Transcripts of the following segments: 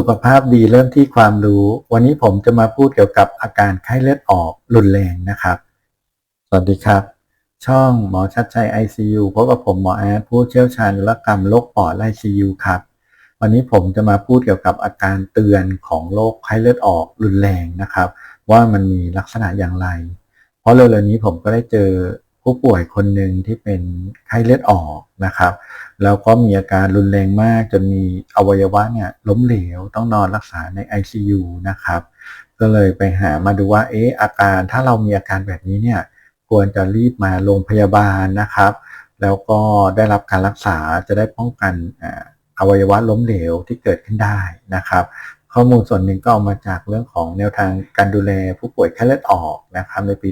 สุขภาพดีเริ่มที่ความรู้ วันนี้ผมจะมาพูดเกี่ยวกับอาการไข้เลือดออกรุนแรงนะครับ สวัสดีครับ ช่องหมอชัดชัย ICU พบกับผมหมอแอดผู้เชี่ยวชาญอุลกรรมโรคปอดและ ICU ครับ วันนี้ผมจะมาพูดเกี่ยวกับอาการเตือนของโรคไข้เลือดออกรุนแรงนะครับ ว่ามันมีลักษณะอย่างไร เพราะเร็วๆนี้ผมก็ได้เจอ ผู้ป่วยคนหนึ่งที่เป็นไข้เลือดออกนะครับ แล้วก็มีอาการรุนแรงมากจนมีอวัยวะเนี่ยล้มเหลวต้องนอนรักษาใน ICU นะครับ ก็เลยไปหามาดูว่าเอ๊ะอาการถ้าเรามีอาการแบบนี้เนี่ยควรจะรีบมาโรงพยาบาลนะครับ แล้วก็ได้รับการรักษาจะได้ป้องกันอวัยวะล้มเหลวที่เกิดขึ้นได้นะครับข้อมูลส่วนหนึ่งก็เอามาจากเรื่องของแนวทางการดูแลผู้ป่วยไข้เลือดออกนะครับในปี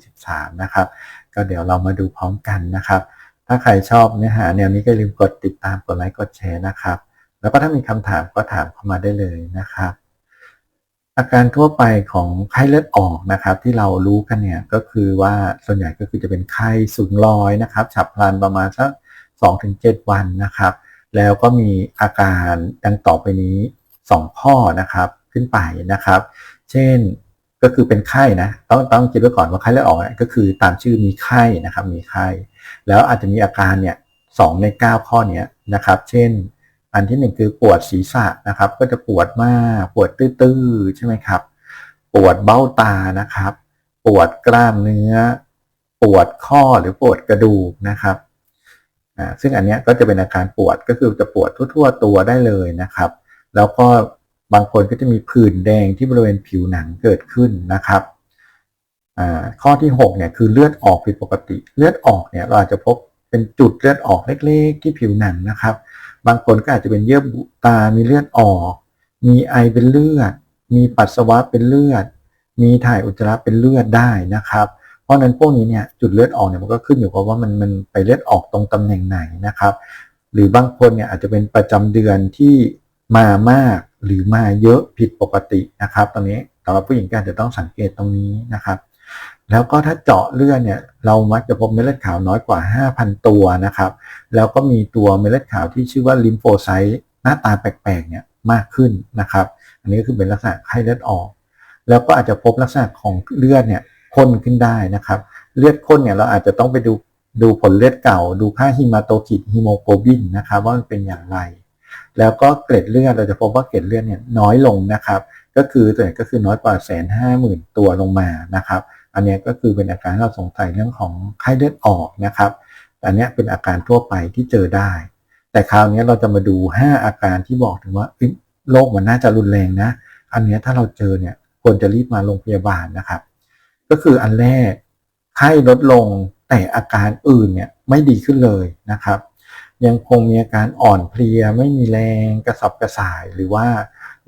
2023 นะครับ ก็เดี๋ยวเรามาดูพร้อมกันนะครับ ถ้าใครชอบเนื้อหาแนวนี้ก็อย่าลืมกดติดตามกดไลค์กดแชร์นะครับ แล้วก็ถ้ามีคำถามก็ถามเข้ามาได้เลยนะครับ อาการทั่วไปของไข้เลือดออกนะครับ ที่เรารู้กันเนี่ยก็คือว่าส่วนใหญ่ก็คือจะเป็นไข้สูงลอยนะครับ ฉับพลันประมาณสัก2-7 วันนะครับ แล้วก็มีอาการดังต่อไปนี้ 2 ข้อนะครับขึ้นไปนะครับ เช่น ก็คือเป็นไข้นะต้องต้องคิดไว้ก่อนว่าไข้เลือดออกก็คือตามชื่อมีไข้นะครับมีไข้ แล้วอาจจะมีอาการเนี่ยสองใน 9 ข้อเนี้ยนะครับ เช่น อันที่หนึ่งคือปวดศีรษะนะครับ ก็จะปวดมากปวดตื้อๆใช่ไหมครับ ปวดเบ้าตานะครับ ปวดกล้ามเนื้อ ปวดข้อหรือปวดกระดูกนะครับอ่าซึ่งอันเนี้ยก็จะเป็นอาการปวดก็คือจะปวดทั่ว ๆ ตัวได้เลยนะครับ แล้วก็ บางคนก็จะมีผื่นแดงที่บริเวณผิวหนังเกิดขึ้นนะครับข้อที่6เนี่ยคือเลือดออกผิดปกติ เลือดออกเนี่ยเราอาจจะพบเป็นจุดเลือดออกเล็กๆ ที่ผิวหนังนะครับ บางคนก็อาจจะเป็นเยื่อบุตา มีเลือดออก มีไอเป็นเลือด มีปัสสาวะเป็นเลือด มีถ่ายอุจจาระเป็นเลือดได้นะครับ เพราะฉะนั้นพวกนี้เนี่ยจุดเลือดออกเนี่ยมันก็ขึ้นอยู่กับว่ามันมันไปเลือดออกตรงตำแหน่งไหนนะครับ หรือบางคนเนี่ยอาจจะเป็นประจำเดือนที่มามาก หรือมาเยอะผิดปกตินะครับ ตรงนี้สำหรับผู้หญิงก็อาจจะต้องสังเกตตรงนี้นะครับ แล้วก็ถ้าเจาะเลือดเนี่ยเรามักจะพบเม็ดเลือดขาวน้อยกว่า 5,000 ตัวนะครับ แล้วก็มีตัวเม็ดเลือดขาวที่ชื่อว่าลิมโฟไซต์หน้าตาแปลกๆเนี่ยมากขึ้นนะครับ อันนี้ก็คือเป็นลักษณะไข้เลือดออก แล้วก็อาจจะพบลักษณะของเลือดเนี่ยข้นขึ้นได้นะครับ เลือดข้นเนี่ยเราอาจจะต้องไปดูดูผลเลือดเก่า ดูค่าฮิมาโตคิดฮิโมโกลบินนะครับว่ามันเป็นอย่างไร แล้วก็เกล็ดเลือดเราจะพบว่าเกล็ดเลือดเนี่ยน้อยลงนะครับ ก็คือตัวก็คือน้อยกว่าแสนห้าหมื่นตัวลงมานะครับ อันนี้ก็คือเป็นอาการเราสงสัยเรื่องของไข้เลือดออกนะครับอันนี้เป็นอาการทั่วไปที่เจอได้ แต่คราวนี้เราจะมาดู 5 อาการที่บอกถึงว่าโรคมันน่าจะรุนแรงนะ อันนี้ถ้าเราเจอเนี่ยควรจะรีบมาโรงพยาบาลนะครับ ก็คืออันแรกไข้ลดลงแต่อาการอื่นเนี่ยไม่ดีขึ้นเลยนะครับ ยังคงมีอาการอ่อนเพลียไม่มีแรงกระสับกระส่าย หรือว่า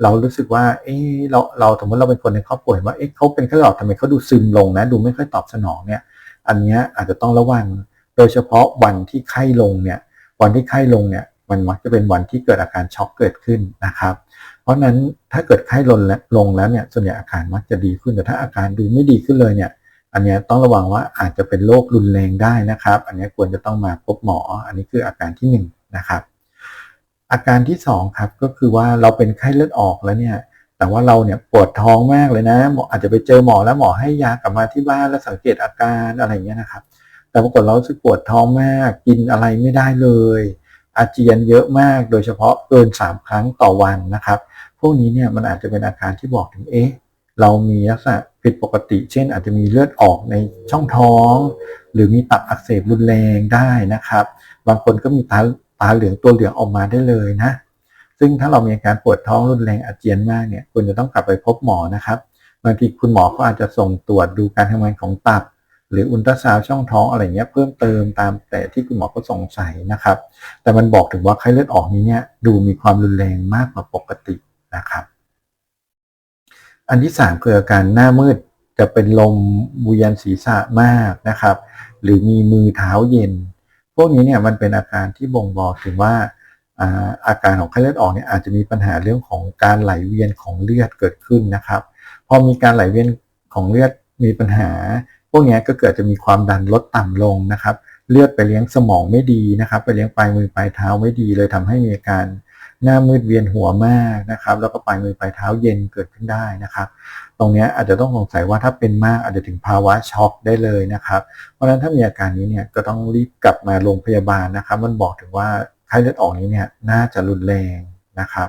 เรารู้สึกว่า เอ๊เราเราสมมติเราเป็นคนในครอบครัวเห็นว่าเอ๊ะเขาเป็นไข้หลอดทำไมเขาดูซึมลงนะ ดูไม่ค่อยตอบสนองเนี่ย อันนี้อาจจะต้องระวังโดยเฉพาะวันที่ไข้ลงเนี่ย วันที่ไข้ลงเนี่ย มันมักจะเป็นวันที่เกิดอาการช็อกเกิดขึ้นนะครับ เพราะฉะนั้นถ้าเกิดไข้ลงแล้วลงแล้วเนี่ยส่วนใหญ่อาการมักจะดีขึ้นแต่ถ้าอาการดูไม่ดีขึ้นเลยเนี่ย อันเนี้ยต้องระวังว่าอาจจะเป็นโรครุนแรงได้นะครับ อันเนี้ยควรจะต้องมาพบหมอ อันนี้คืออาการที่หนึ่งนะครับอาการที่สองครับก็คือว่าเราเป็นไข้เลือดออกแล้วเนี่ยแต่ว่าเราเนี่ยปวดท้องมากเลยนะหมออาจจะไปเจอหมอแล้วหมอให้ยากลับมาที่บ้านแล้วสังเกตอาการอะไรเงี้ยนะครับ แต่ปรากฏเราสึกปวดท้องมากกินอะไรไม่ได้เลย อาเจียนเยอะมากโดยเฉพาะเกิน 3 ครั้งต่อวันนะครับ พวกนี้เนี่ยมันอาจจะเป็นอาการที่บอกถึงเอ๊ะเรามีลักษณะ ผิดปกติ เช่น อาจจะมีเลือดออกในช่องท้อง หรือมีตับอักเสบรุนแรงได้นะครับ บางคนก็มีตาตาเหลืองตัวเหลืองออกมาได้เลยนะ ซึ่งถ้าเรามีอาการปวดท้องรุนแรงอาเจียนมากเนี่ยควรจะต้องกลับไปพบหมอนะครับบางทีคุณหมอก็อาจจะส่งตรวจดูการทำงานของตับ หรืออุลตราซาวช่องท้องอะไรเงี้ยเพิ่มเติมตามแต่ที่คุณหมอเขาสงสัยนะครับ แต่มันบอกถึงว่าไข้เลือดออกนี้เนี่ยดูมีความรุนแรงมากกว่าปกตินะครับ อันที่สามคืออาการหน้ามืดจะเป็นลมบุยันศีรษะมากนะครับ หรือมีมือเท้าเย็น พวกนี้เนี่ยมันเป็นอาการที่บ่งบอกถึงว่าอาการของไข้เลือดออกเนี่ยอาจจะมีปัญหาเรื่องของการไหลเวียนของเลือดเกิดขึ้นนะครับ พอมีการไหลเวียนของเลือดมีปัญหา พวกนี้ก็เกิดจะมีความดันลดต่ำลงนะครับ เลือดไปเลี้ยงสมองไม่ดีนะครับ ไปเลี้ยงปลายมือปลายเท้าไม่ดีเลยทำให้มีอาการ หน้ามืดเวียนหัวมากนะครับ แล้วก็ปลายมือปลายเท้าเย็นเกิดขึ้นได้นะครับ ตรงนี้อาจจะต้องสงสัยว่าถ้าเป็นมากอาจจะถึงภาวะช็อกได้เลยนะครับ เพราะฉะนั้นถ้ามีอาการนี้เนี่ยก็ต้องรีบกลับมาโรงพยาบาลนะครับ มันบอกถึงว่าไข้เลือดออกนี้เนี่ยน่าจะรุนแรงนะครับ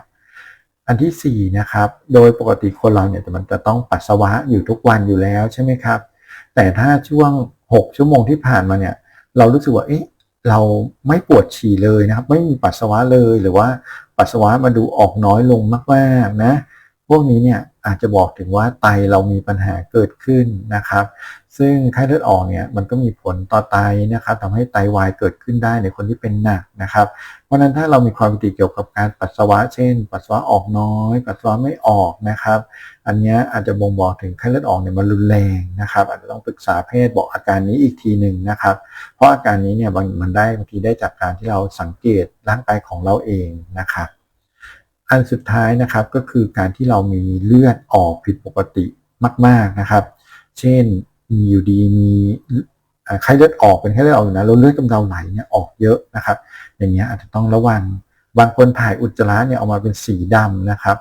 อันที่สี่นะครับ โดยปกติคนเราเนี่ยมันจะต้องปัสสาวะอยู่ทุกวันอยู่แล้วใช่ไหมครับ แต่ถ้าช่วง 6 ชั่วโมงที่ผ่านมาเนี่ยเรารู้สึกว่าเอ๊ะเราไม่ปวดฉี่เลยนะครับ ไม่มีปัสสาวะเลยหรือว่า ปัสสาวะมาดูออกน้อยลงมากๆนะ พวกนี้เนี่ยอาจจะบอกถึงว่าไตเรามีปัญหาเกิดขึ้นนะครับ ซึ่งไข้เลือดออกเนี่ยมันก็มีผลต่อไตนะครับทำให้ไตวายเกิดขึ้นได้ในคนที่เป็นหนักนะครับ เพราะฉะนั้นถ้าเรามีความผิดเกี่ยวกับการปัสสาวะ เช่น ปัสสาวะออกน้อย ปัสสาวะไม่ออกนะครับ อันนี้อาจจะบ่งบอกถึงไข้เลือดออกเนี่ยมันรุนแรงนะครับ อาจจะต้องปรึกษาแพทย์บอกอาการนี้อีกทีหนึ่งนะครับ เพราะอาการนี้เนี่ยบางมันได้บางทีได้จากการที่เราสังเกตร่างกายของเราเองนะครับ อันสุดท้ายนะครับก็คือการที่เรามีเลือดออกผิดปกติมาก ๆนะครับ เช่นมีอยู่ดีมีไข้เลือดออกเป็นไข้เลือดออกอยู่นะแล้วเลือดกำเดาไหลเนี่ยออกเยอะนะครับ อย่างเงี้ยอาจจะต้องระวังบางคนถ่ายอุจจาระเนี่ยออกมาเป็นสีดำนะครับ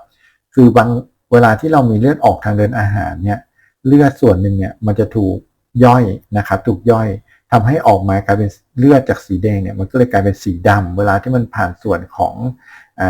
คือบางเวลาที่เรามีเลือดออกทางเดินอาหารเนี่ยเลือดส่วนหนึ่งเนี่ยมันจะถูกย่อยนะครับ ถูกย่อยทำให้ออกมากลายเป็นเลือดจากสีแดงเนี่ยมันก็เลยกลายเป็นสีดำเวลาที่มันผ่านส่วนของ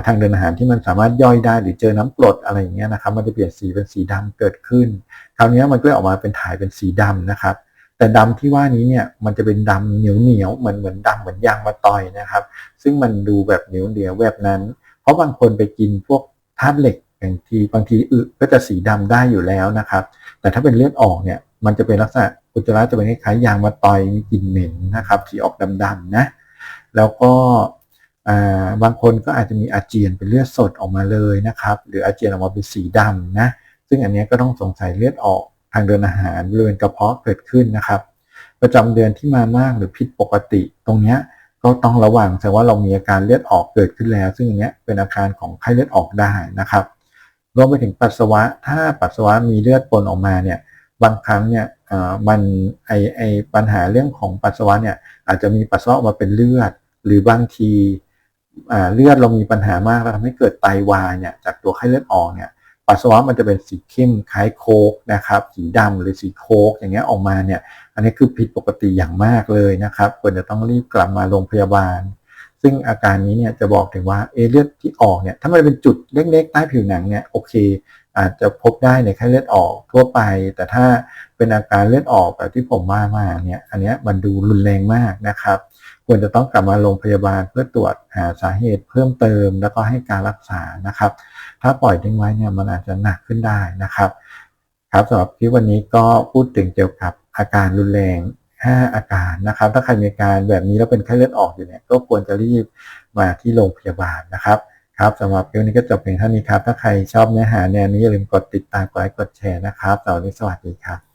ทางเดินอาหารที่มันสามารถย่อยได้หรือเจอน้ำกรดอะไรอย่างเงี้ยนะครับมันจะเปลี่ยนสีเป็นสีดำเกิดขึ้น คราวนี้มันก็ออกมาเป็นถ่ายเป็นสีดำนะครับ แต่ดำที่ว่านี้เนี่ยมันจะเป็นดำเหนียวเหนียวเหมือนเหมือนดำเหมือนยางมะตอยนะครับ ซึ่งมันดูแบบเหนียวเหนียวแบบนั้น เพราะบางคนไปกินพวกธาตุเหล็กอย่างทีบางทีอึก็จะสีดำได้อยู่แล้วนะครับ แต่ถ้าเป็นเลือดออกเนี่ยมันจะเป็นลักษณะอุจจาระจะเป็นคล้ายๆยางมะตอยมีกลิ่นเหม็นนะครับสีออกดำๆนะแล้วก็ บางคนก็อาจจะมีอาเจียนเป็นเลือดสดออกมาเลยนะครับ หรืออาเจียนออกมาเป็นสีดำนะ ซึ่งอันนี้ก็ต้องสงสัยเลือดออกทางเดินอาหารบริเวณกระเพาะเกิดขึ้นนะครับ ประจำเดือนที่มามากหรือผิดปกติ ตรงนี้ก็ต้องระวังแสดงว่าเรามีอาการเลือดออกเกิดขึ้นแล้ว ซึ่งอันนี้เป็นอาการของไข้เลือดออกได้นะครับรวมไปถึงปัสสาวะ ถ้าปัสสาวะมีเลือดปนออกมาเนี่ยบางครั้งเนี่ยมันไอไอปัญหาเรื่องของปัสสาวะเนี่ยอาจจะมีปัสสาวะออกมาเป็นเลือด หรือบางที เลือดเรามีปัญหามากแล้วทำให้เกิดไตาวายเนี่ยจากตัวไข้เลือดออกเนี่ยปัสสาวะมันจะเป็นสีเข้มคล้ายโคกนะครับสีดำหรือสีโคกอย่างเงี้ยออกมาเนี่ยอันนี้คือผิดปกติอย่างมากเลยนะครับควรจะต้องรีบกลับมาโรงพยาบาล ซึ่งอาการนี้เนี่ยจะบอกถึงว่าเอเลือดที่ออกเนี่ยถ้ามันเป็นจุดเล็กๆใต้ผิวหนังเนี่ยโอเค อาจจะพบได้ในไข้เลือดออกทั่วไป แต่ถ้าเป็นอาการเลือดออกแบบที่ผมว่ามาเนี่ยอันนี้มันดูรุนแรงมากนะครับ ควรจะต้องกลับมาโรงพยาบาลเพื่อตรวจหาสาเหตุเพิ่มเติม แล้วก็ให้การรักษานะครับ ถ้าปล่อยทิ้งไว้เนี่ยมันอาจจะหนักขึ้นได้นะครับครับสำหรับคลิปวันนี้ก็พูดถึงเกี่ยวกับอาการรุนแรง 5 อาการนะครับ ถ้าใครมีอาการแบบนี้แล้วเป็นไข้เลือดออกอยู่เนี่ยก็ควรจะรีบมาที่โรงพยาบาลนะครับครับสำหรับคลิปนี้ก็จบเพียงเท่านี้ครับ ถ้าใครชอบเนื้อหาแนวนี้อย่าลืมกดติดตามกดไลค์กดแชร์นะครับสวัสดีสวัสดีครับ